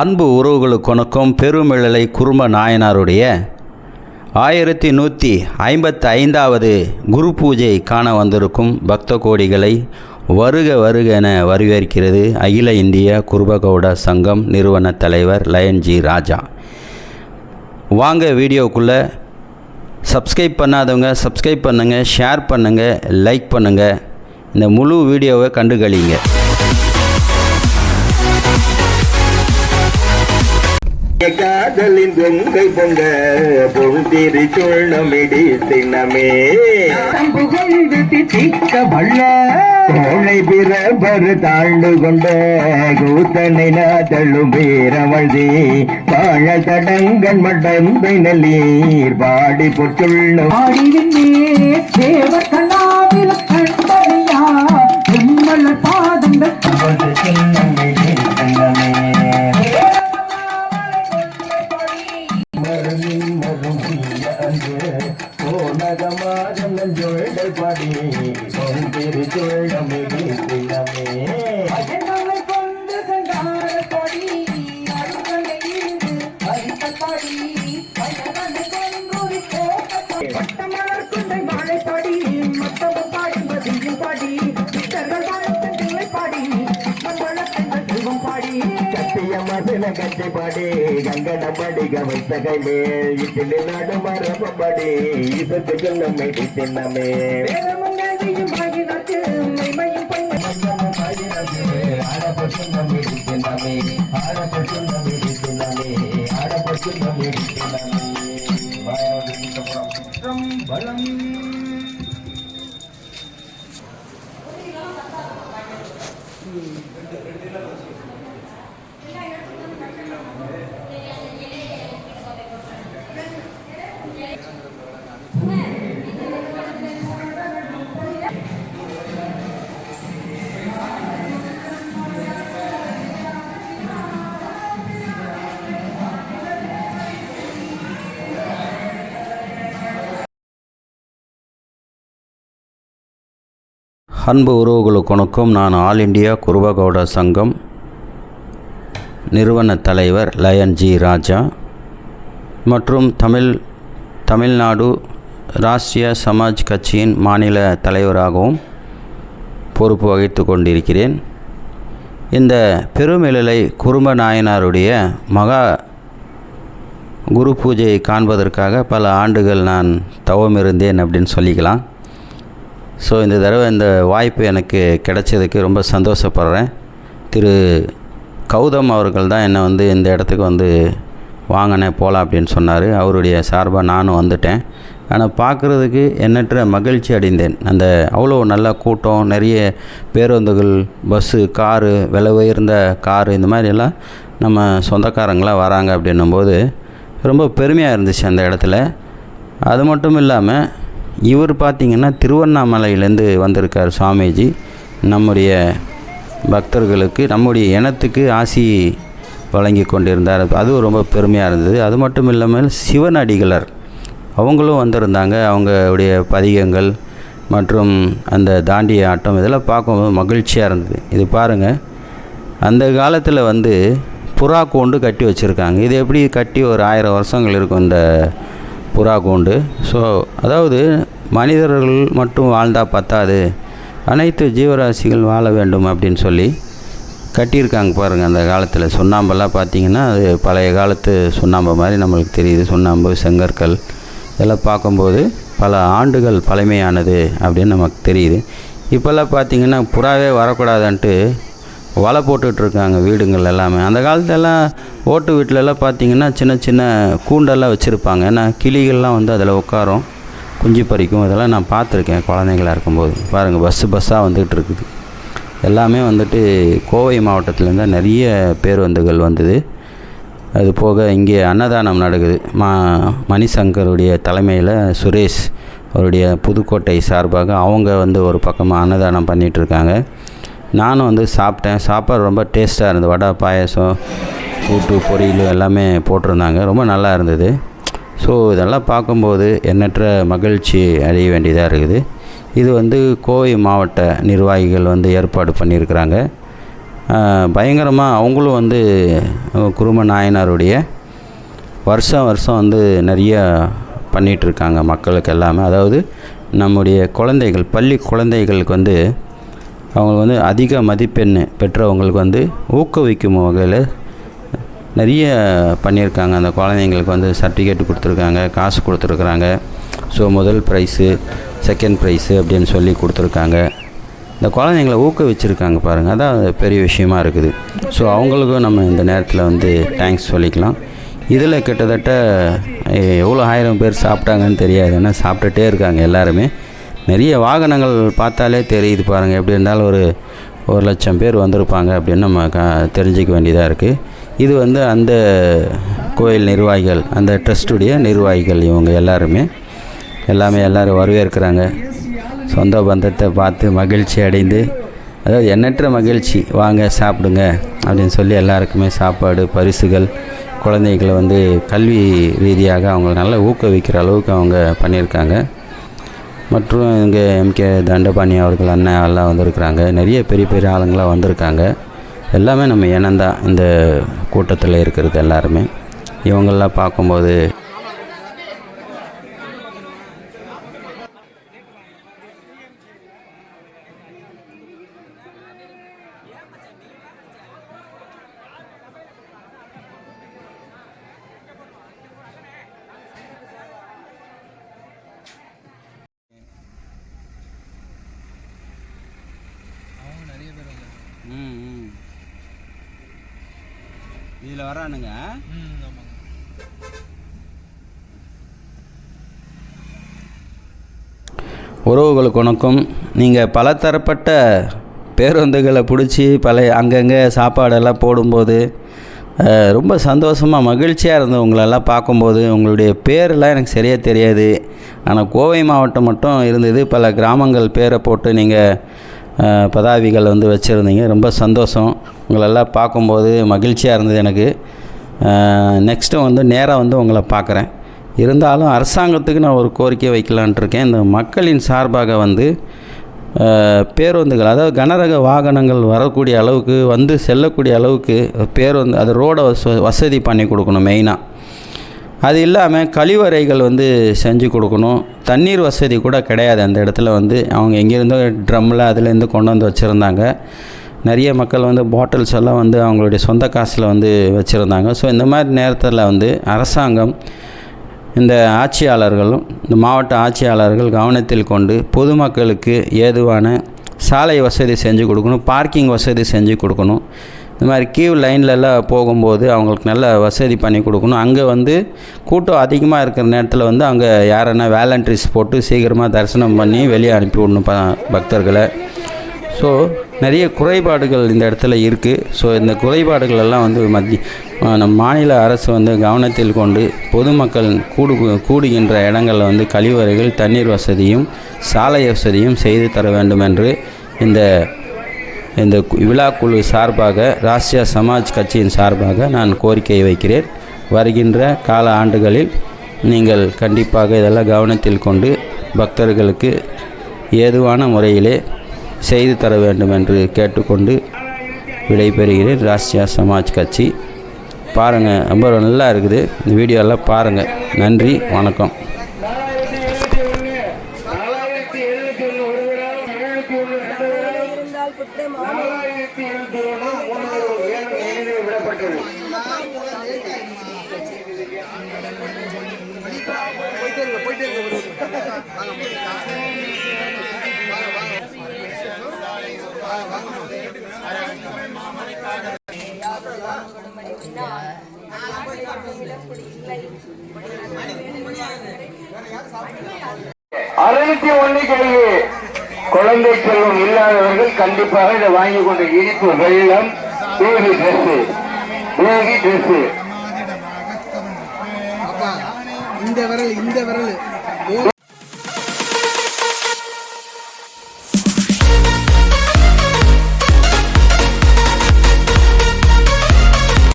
அன்பு உறவுகளுக்கு வணக்கம். பெருமிழலை குறும்ப நாயனாருடைய ஆயிரத்தி நூற்றி ஐம்பத்தி ஐந்தாவது குரு பூஜை காண வந்திருக்கும் பக்த கோடிகளை வருக வருக என வரவேற்கிறது அகில இந்திய குருபகவுட சங்கம் நிறுவன தலைவர் லயன்ஜி ராஜா. வாங்க வீடியோக்குள்ளே சப்ஸ்கிரைப் பண்ணாதவங்க சப்ஸ்கிரைப் பண்ணுங்கள் ஷேர் பண்ணுங்கள் லைக் பண்ணுங்கள் இந்த முழு வீடியோவை கண்டுகளிங்க. காதலின் பொங்கை பொங்க பொழுதிரி சுள்ளமிடி சின்னமே. அம்புகொண்டு தித்திக்க வல்ல. தோளை பிறபரு தாழ்ந்து கொண்ட கூத்தனை நாதழும் வீரமழ்தி. வாழ தடங்கன் மடந்தை நல்லீர் பாடி உம்மல பாதங்கள் கத்திய மசன கட்டி பாடி கங்கட படி கவத்த கை மேல் இட்டில் நாடு மரபடி இசத்து சொல்லமை சின்னமே வேதமும் வேதியும் ஆகினாக்கு மெய்மையும் பொய்மை அன்பு உறவுகளுக்கு வணக்கம். நான் ஆல் இண்டியா குருபகவுடா சங்கம் நிறுவன தலைவர் லயன் ஜி ராஜா மற்றும் தமிழ் தமிழ்நாடு ராஷ்டிரிய சமாஜ் கட்சியின் மாநில தலைவராகவும் பொறுப்பு வகித்து கொண்டிருக்கிறேன். இந்த பெருமிழலை குறும்ப நாயனாருடைய மகா குரு பூஜையை காண்பதற்காக பல ஆண்டுகள் நான் தவமிருந்தேன் அப்படின்னு சொல்லிக்கலாம். ஸோ இந்த தடவை இந்த வாய்ப்பு எனக்கு கிடைச்சதுக்கு ரொம்ப சந்தோஷப்படுறேன். திரு கௌதம் அவர்கள் தான் என்னை வந்து இந்த இடத்துக்கு வந்து வாங்கினேன் போகலாம் அப்படின்னு சொன்னார். அவருடைய சார்பாக நானும் வந்துட்டேன். ஆனால் பார்க்குறதுக்கு எண்ணற்ற மகிழ்ச்சி அடைந்தேன். அந்த அவ்வளோ நல்ல கூட்டம் நிறைய பேருந்துகள் பஸ்ஸு காரு விலை உயர்ந்த காரு இந்த மாதிரி எல்லாம் நம்ம சொந்தக்காரங்களாம் வராங்க அப்படின்னும்போது ரொம்ப பெருமையாக இருந்துச்சு அந்த இடத்துல. அது மட்டும் இல்லாமல் இவர் பார்த்திங்கன்னா திருவண்ணாமலையிலேருந்து வந்திருக்கார் சுவாமிஜி. நம்முடைய பக்தர்களுக்கு நம்முடைய இனத்துக்கு ஆசி வழங்கி கொண்டிருந்தார். அதுவும் ரொம்ப பெருமையாக இருந்தது. அது மட்டும் இல்லாமல் சிவனடிகளர் அவங்களும் வந்திருந்தாங்க. அவங்களுடைய பதிகங்கள் மற்றும் அந்த தாண்டிய ஆட்டம் இதெல்லாம் பார்க்கும்போது மகிழ்ச்சியாக இருந்தது. இது பாருங்கள் அந்த காலத்தில் வந்து புறா கூண்டு கட்டி வச்சுருக்காங்க. இது எப்படி கட்டி ஒரு ஆயிரம் வருஷங்கள் இருக்கும் இந்த புறா கூண்டு? ஸோ அதாவது மனிதர்கள் மட்டும் வாழ்ந்தால் பத்தாது. அனைத்து ஜீவராசிகள் வாழ வேண்டும் அப்படின்னு சொல்லி கட்டியிருக்காங்க பாருங்கள் அந்த காலத்தில். சுண்ணாம்பெல்லாம் பார்த்தீங்கன்னா அது பழைய காலத்து சுண்ணாம்பு மாதிரி நம்மளுக்கு தெரியுது. சுண்ணாம்பு செங்கற்கள் இதெல்லாம் பார்க்கும்போது பல ஆண்டுகள் பழமையானது அப்படின்னு நமக்கு தெரியுது. இப்போல்லாம் பார்த்தீங்கன்னா புறாவே வரக்கூடாதுன்ட்டு வலை போட்டுட்ருக்காங்க வீடுங்கள் எல்லாமே. அந்த காலத்தெல்லாம் ஓட்டு வீட்டிலலாம் பார்த்திங்கன்னா சின்ன சின்ன கூண்டெல்லாம் வச்சுருப்பாங்க. ஏன்னா கிளிகள்லாம் வந்து அதில் உட்காரும். குஞ்சு பறிக்கும் இதெல்லாம் நான் பார்த்துருக்கேன் குழந்தைங்களா இருக்கும்போது. பாருங்கள் பஸ்ஸு பஸ்ஸாக வந்துகிட்டு இருக்குது எல்லாமே வந்துட்டு கோவை மாவட்டத்துலேருந்து நிறைய பேருந்துகள் வந்தது. அது போக இங்கே அன்னதானம் நடக்குது. மா மணிசங்கருடைய தலைமையில் சுரேஷ் அவருடைய புதுக்கோட்டை சார்பாக அவங்க வந்து ஒரு பக்கமாக அன்னதானம் பண்ணிகிட்ருக்காங்க. நானும் வந்து சாப்பிட்டேன். சாப்பாடு ரொம்ப டேஸ்ட்டாக இருந்தது. வடை பாயாசம் கூட்டு பொரியல் எல்லாமே போட்டிருந்தாங்க. ரொம்ப நல்லா இருந்தது. ஸோ இதெல்லாம் பார்க்கும்போது எண்ணற்ற மகிழ்ச்சி அடைய வேண்டியதாக இருக்குது. இது வந்து கோவை மாவட்ட நிர்வாகிகள் வந்து ஏற்பாடு பண்ணியிருக்கிறாங்க. பயங்கரமாக அவங்களும் வந்து குரும நாயனாருடைய வருஷம் வருஷம் வந்து நிறைய பண்ணிகிட்ருக்காங்க மக்களுக்கு எல்லாமே. அதாவது நம்முடைய குழந்தைகள் பள்ளி குழந்தைகளுக்கு வந்து அவங்க வந்து அதிக மதிப்பெண் பெற்றவங்களுக்கு வந்து ஊக்குவிக்கும் வகையில் நிறைய பண்ணியிருக்காங்க. அந்த குழந்தைங்களுக்கு வந்து சர்டிஃபிகேட் கொடுத்துருக்காங்க. காசு கொடுத்துருக்குறாங்க. ஸோ முதல் ப்ரைஸு செகண்ட் ப்ரைஸு அப்படின்னு சொல்லி கொடுத்துருக்காங்க. இந்த குழந்தைங்கள ஊக்குவிச்சிருக்காங்க பாருங்கள் அதான் அது பெரிய விஷயமா இருக்குது. ஸோ அவங்களுக்கும் நம்ம இந்த நேரத்தில் வந்து தேங்க்ஸ் சொல்லிக்கலாம். இதில் கிட்டத்தட்ட எவ்வளோ ஆயிரம் பேர் சாப்பிட்டாங்கன்னு தெரியாது. ஏன்னா சாப்பிட்டுட்டே இருக்காங்க எல்லாருமே. நிறைய வாகனங்கள் பார்த்தாலே தெரியுது பாருங்கள் எப்படி இருந்தாலும் ஒரு ஒரு லட்சம் பேர் வந்திருப்பாங்க அப்படின்னு நம்ம க தெரிஞ்சிக்க வேண்டியதாக இருக்குது இது வந்து அந்த கோயில் நிர்வாகிகள் அந்த ட்ரஸ்ட்டுடைய நிர்வாகிகள் இவங்க எல்லாருமே. எல்லாமே எல்லோரும் வரவேற்கிறாங்க. சொந்த பந்தத்தை பார்த்து மகிழ்ச்சி அடைந்து அதாவது எண்ணற்ற மகிழ்ச்சி வாங்க சாப்பிடுங்க அப்படின்னு சொல்லி எல்லாருக்குமே சாப்பாடு பரிசுகள் குழந்தைகளை வந்து கல்வி ரீதியாக அவங்களை நல்லா ஊக்குவிக்கிற அளவுக்கு அவங்க பண்ணியிருக்காங்க. மற்றும் இங்கே எம்கே தண்டபாணி அவர்கள் அண்ணன் எல்லாம் வந்திருக்கிறாங்க. நிறைய பெரிய பெரிய ஆளுங்களாம் வந்திருக்காங்க. எல்லாமே நம்ம இனந்தான் இந்த கூட்டத்தில் இருக்கிறது எல்லாருமே. இவங்கெல்லாம் பார்க்கும்போது இதில் வரானுங்க. உறவுகளுக்கு வணக்கம். நீங்கள் பலதரப்பட்ட பேருந்துகளை பிடிச்சி பல அங்கங்கே சாப்பாடெல்லாம் போடும்போது ரொம்ப சந்தோஷமாக மகிழ்ச்சியாக இருந்தது உங்களெல்லாம் பார்க்கும்போது உங்களுடைய பேரெல்லாம் எனக்கு சரியாக தெரியாது. ஆனால் கோவை மாவட்டம் மட்டும் இருந்தது. பல கிராமங்கள் பேரை போட்டு நீங்கள் பதாவிகள் வந்து வச்சுருந்தீங்க. ரொம்ப சந்தோஷம். உங்களெல்லாம் பார்க்கும்போது மகிழ்ச்சியாக இருந்தது எனக்கு. நெக்ஸ்ட்டு வந்து நேராக வந்து உங்களை பார்க்குறேன். இருந்தாலும் அரசாங்கத்துக்கு நான் ஒரு கோரிக்கை வைக்கலான்ட்டு இருக்கேன். இந்த மக்களின் சார்பாக வந்து பேருந்துகள் அதாவது கனரக வாகனங்கள் வரக்கூடிய அளவுக்கு வந்து செல்லக்கூடிய அளவுக்கு பேருந்து அது ரோடை வச வசதி பண்ணி கொடுக்கணும் மெயினாக அது இல்லாமல் கழிவறைகள் வந்து செஞ்சு கொடுக்கணும். தண்ணீர் வசதி கூட கிடையாது அந்த இடத்துல வந்து. அவங்க எங்கேருந்தோ ட்ரம்மில் அதுலேருந்து கொண்டு வந்து வச்சுருந்தாங்க. நிறைய மக்கள் வந்து பாட்டில்ஸ் எல்லாம் வந்து அவங்களுடைய சொந்த காசில் வந்து வச்சுருந்தாங்க. ஸோ இந்த மாதிரி நேரத்தில் வந்து அரசாங்கம் இந்த ஆட்சியாளர்களும் இந்த மாவட்ட ஆட்சியாளர்கள் கவனத்தில் கொண்டு பொதுமக்களுக்கு ஏதுவான சாலை வசதி செஞ்சு கொடுக்கணும். பார்க்கிங் வசதி செஞ்சு கொடுக்கணும். இந்த மாதிரி கியூ லைன்லலாம் போகும்போது அவங்களுக்கு நல்ல வசதி பண்ணி கொடுக்கணும். அங்கே வந்து கூட்டம் அதிகமாக இருக்கிற நேரத்தில் வந்து அங்கே யாரன்னா வேலண்ட்ரிஸ் போட்டு சீக்கிரமாக தரிசனம் பண்ணி வெளியே அனுப்பி விடணும் பக்தர்களை. ஸோ நிறைய குறைபாடுகள் இந்த இடத்துல இருக்குது ஸோ இந்த குறைபாடுகள் எல்லாம் வந்து மத்திய நம் மாநில அரசு வந்து கவனத்தில் கொண்டு பொதுமக்கள் கூடு கூடுகின்ற இடங்களில் வந்து கழிவறைகள் தண்ணீர் வசதியும் சாலை வசதியும் செய்து தர வேண்டும் என்று இந்த இந்த விழா விழாக்குழு சார்பாக ராஷ்டிரிய சமாஜ் கட்சியின் சார்பாக நான் கோரிக்கை வைக்கிறேன். வருகின்ற கால ஆண்டுகளில் நீங்கள் கண்டிப்பாக இதெல்லாம் கவனத்தில் கொண்டு பக்தர்களுக்கு ஏதுவான முறையிலே செய்து தர வேண்டும் என்று கேட்டுக்கொண்டு விடைபெறுகிறேன். ராஷ்டிரிய சமாஜ் கட்சி. பாருங்கள் ரொம்ப நல்லா இருக்குது. இந்த வீடியோ எல்லாம் பாருங்கள் நன்றி வணக்கம். நாலாயிரத்தி எழுநூத்தி ஒண்ணு முன்னூறு ஏழு எளிதில் போயிட்டே அறுநூத்தி கண்டிப்பாக இதை வாங்கி கொண்டு இனிப்பு வெள்ளம் பேபி ட்ரெஸ் பேபி ட்ரெஸ் இந்த விரல் இந்த விரல்.